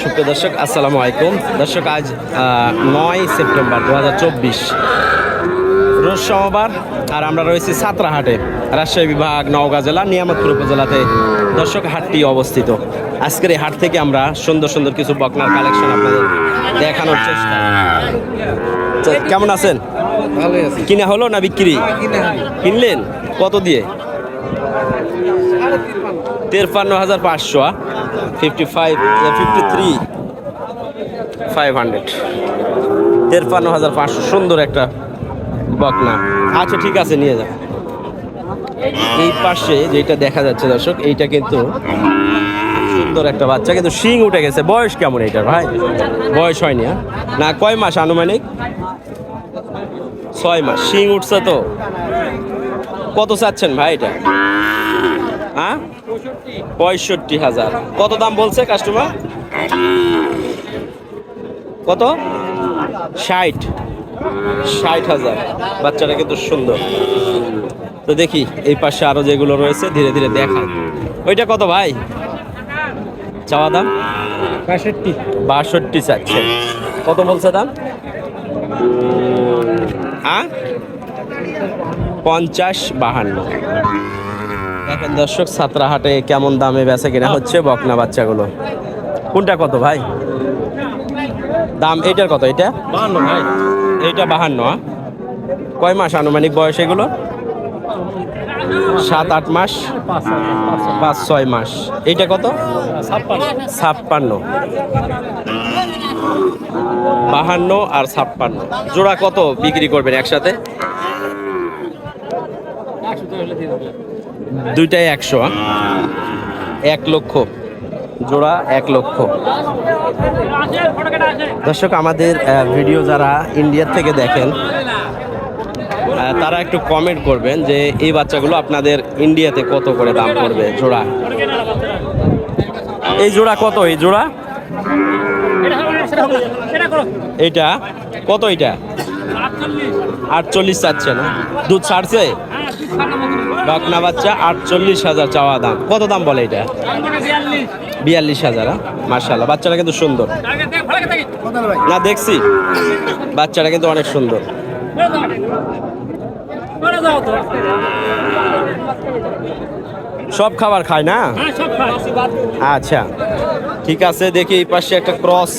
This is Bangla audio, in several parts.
সুপ্রিয় দর্শক আসসালামু আলাইকুম। দর্শক আজ নয় সেপ্টেম্বর দু হাজার চব্বিশ। রোজ সোমবার আর আমরা রয়েছি সাতরাহাটে রাজশাহী বিভাগ নওগাঁ জেলা নিয়ামতপুর উপজেলাতে দর্শক হাটটি অবস্থিত। আজকের এই হাট থেকে আমরা সুন্দর সুন্দর কিছু বকনার কালেকশন আপনাদের দেখানোর চেষ্টা। কেমন আছেন? কিনা হলো না বিক্রি? কিনলেন? কত দিয়ে? তেরপান্ন হাজার পাঁচশো fifty five fifty three five hundred তেরপান্ন হাজার পাঁচশো, সুন্দর একটা বকনা। আচ্ছা ঠিক আছে, নিয়ে যাও। এই পাশে যেটা দেখা যাচ্ছে, দর্শক, এইটা কিন্তু সুন্দর একটা বাচ্চা, কিন্তু শিং উঠে গেছে। বয়স কেমন এইটার ভাই? বয়স হয়নি হ্যাঁ? না, কয় মাস আনুমানিক? ছয় মাস। শিং উঠছে তো। কত চাচ্ছেন ভাই এটা? হ্যাঁ পঁয়ষট্টি হাজার। কত দাম বলছে কাস্টমার কত? ষাট। ষাট হাজার। বাচ্চাটা কিন্তু সুন্দর। তো দেখি এই পাশে আরও যেগুলো রয়েছে ধীরে ধীরে দেখায় ওইটা কত ভাই? চাওয়া দাম? বাষট্টি। বাষট্টি চাচ্ছে। কত বলছে দাম? হ্যাঁ পঞ্চাশ বাহান্ন। দেখেন দর্শক ছাত্রাহাটে কেমন দামে বেচা কেনা হচ্ছে বকনা বাচ্চাগুলো। কোনটা কত ভাই? দাম এইটার কত এটা? বাহান্ন ভাই। এইটা বাহান্ন? কয় মাস আনুমানিক বয়স এগুলো? সাত আট মাস? পাঁচ ছয় মাস। এইটা কত? ছাপ্পান্ন। বাহান্ন আর ছাপ্পান্ন। জোড়া কত বিক্রি করবেন একসাথে? দুইটাই একশো এক লক্ষ। জোড়া এক লক্ষ। দর্শক, আমাদের ভিডিও যারা ইন্ডিয়ার থেকে দেখেন তারা একটু কমেন্ট করবেন যে এই বাচ্চাগুলো আপনাদের ইন্ডিয়াতে কত করে দাম পড়বে জোড়া? এই জোড়া কত? এই জোড়া? এইটা? কত এটা আটচল্লিশ চাচ্ছে না। দুধ ছাড়ছে? বাকনা বাচ্চা আটচল্লিশ হাজার চাওয়া দাম। কত দাম বলে এটা? বিয়াল্লিশ হাজার মার্শাল্লাহ বাচ্চাটা কিন্তু সুন্দর। না, দেখছি। বাচ্চাটা কিন্তু অনেক সুন্দর। সব খাবার খায় না? আচ্ছা ঠিক আছে, দেখি এই পাশে একটা ক্রস।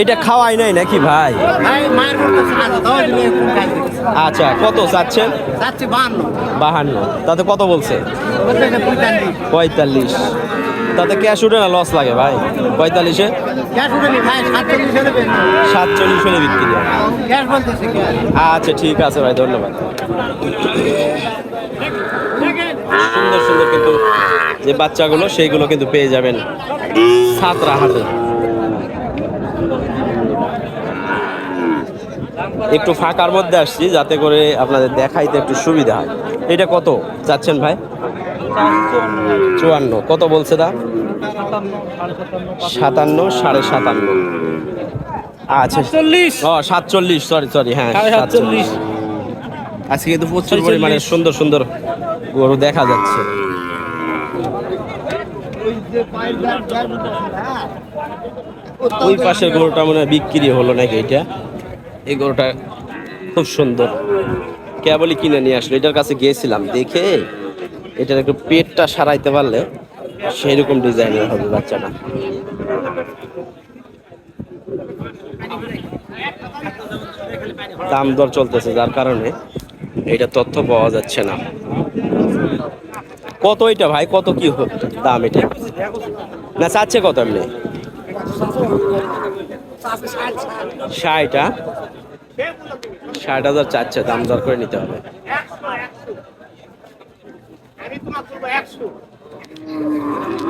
এটা খাওয়াই নাই নাকি ভাই? আচ্ছা কত চাচ্ছেন? বাহান্ন। তাতে কত বলছে? পঁয়তাল্লিশ। তাতে ক্যাশ উঠে না লস লাগে ভাই? পঁয়তাল্লিশে? সাতচল্লিশ হলে বিক্রি আচ্ছা ঠিক আছে ভাই ধন্যবাদ। সুন্দর সুন্দর কিন্তু যে বাচ্চাগুলো সেইগুলো কিন্তু পেয়ে যাবেন সাতরা হাতে। একটু ফাঁকার মধ্যে আসছি যাতে করে আপনাদের দেখাইতে একটু সুবিধা হয়। এটা কত চাচ্ছেন ভাই? চুয়ান্ন। কত বলছে দা সাতান্ন সাড়ে সাতান্ন। আচ্ছা। ও সাতচল্লিশ সরি সরি হ্যাঁ সাতচল্লিশ। আজকে কিন্তু প্রচুর পরিমাণে সুন্দর সুন্দর গরু দেখা যাচ্ছে। ওই পাশের গরুটা মনে হয় বিক্রি হলো নাকি এটা? এই গরুটা খুব সুন্দর। কেবলই কিনে নিয়ে আসলো? এটার কাছে গিয়েছিলাম, দেখে এটার একটু পেটটা সারাইতে পারলে সেই রকম ডিজাইনের হবে বাচ্চাটা। দাম দর চলতেছে, যার কারণে এটা তথ্য পাওয়া যাচ্ছে না। কত এটা ভাই? কত কি দাম এটা? না, চাচ্ছে কত এমনি? ষাট? ষাট হাজার চাচ্ছে, দাম দর করে নিতে হবে।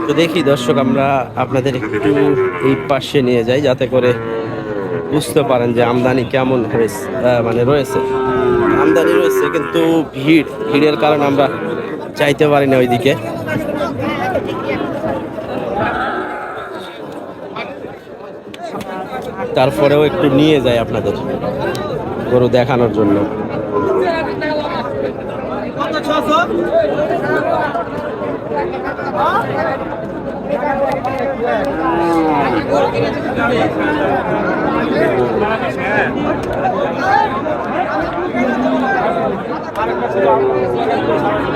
তো দেখি দর্শক, আমরা আপনাদের একটু এই পাশে নিয়ে যাই, যাতে করে বুঝতে পারেন যে আমদানি কেমন হয়েছে মানে রয়েছে। আমদানি রয়েছে, কিন্তু ভিড়, ভিড়ের কারণে আমরা চাইতে পারি না ওইদিকে। তারপরেও একটু নিয়ে যাই আপনাদের গরু দেখানোর জন্য।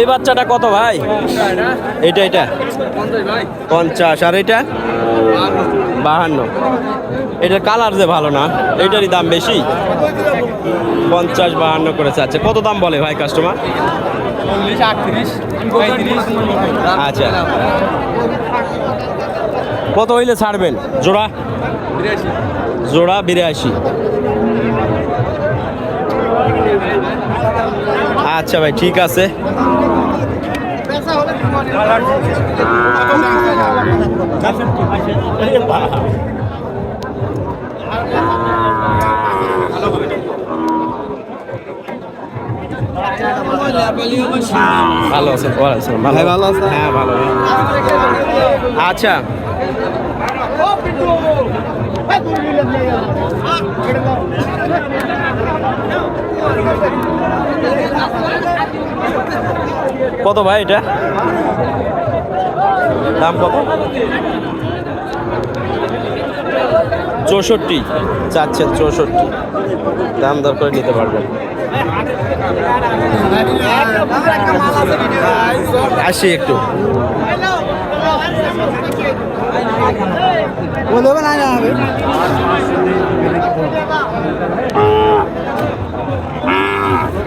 এই বাচ্চাটা কত ভাই? এটা এটা। পঞ্চাশ। আর এটা? বাহান্ন। এটার কালার যে ভালো না, এটারই দাম বেশি? পঞ্চাশ, বাহান্ন করেছে। আচ্ছা কত দাম বলে ভাই কাস্টমার আচ্ছা। কত হইলে ছাড়বেন? জোড়া? জোড়া বিরাশি। আচ্ছা ভাই ঠিক আছে ভালো আছেন ওয়ালাইকুম আসসালাম। ভালো ভাই ভালো আছেন? হ্যাঁ ভালো আচ্ছা কত ভাই এটা? দাম কত? চৌষট্টি। চাচ্ছেন চৌষট্টি। দাম দর করে নিতে পারবেন। আসি একটু।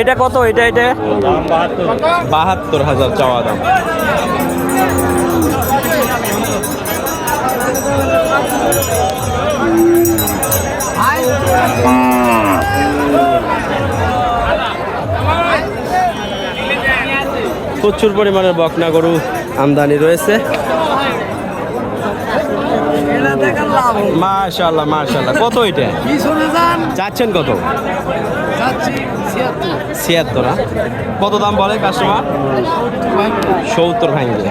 এটা কত? এটা এটা? বাহাত্তর হাজার চাওয়া দাম। প্রচুর পরিমাণের বকনা গরু আমদানি রয়েছে। মাশাল্লাহ মাশাল্লাহ কত এটা? চাচ্ছেন কত? ছিয়াত্তর। না? কত দাম বলে কাস্টমার সত্তর ভাঙবে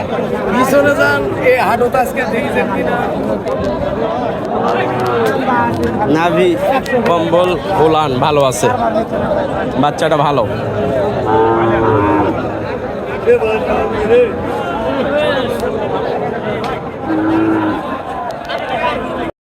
নাভি কম্বল ওলান ভালো আছে। বাচ্চাটা ভালো।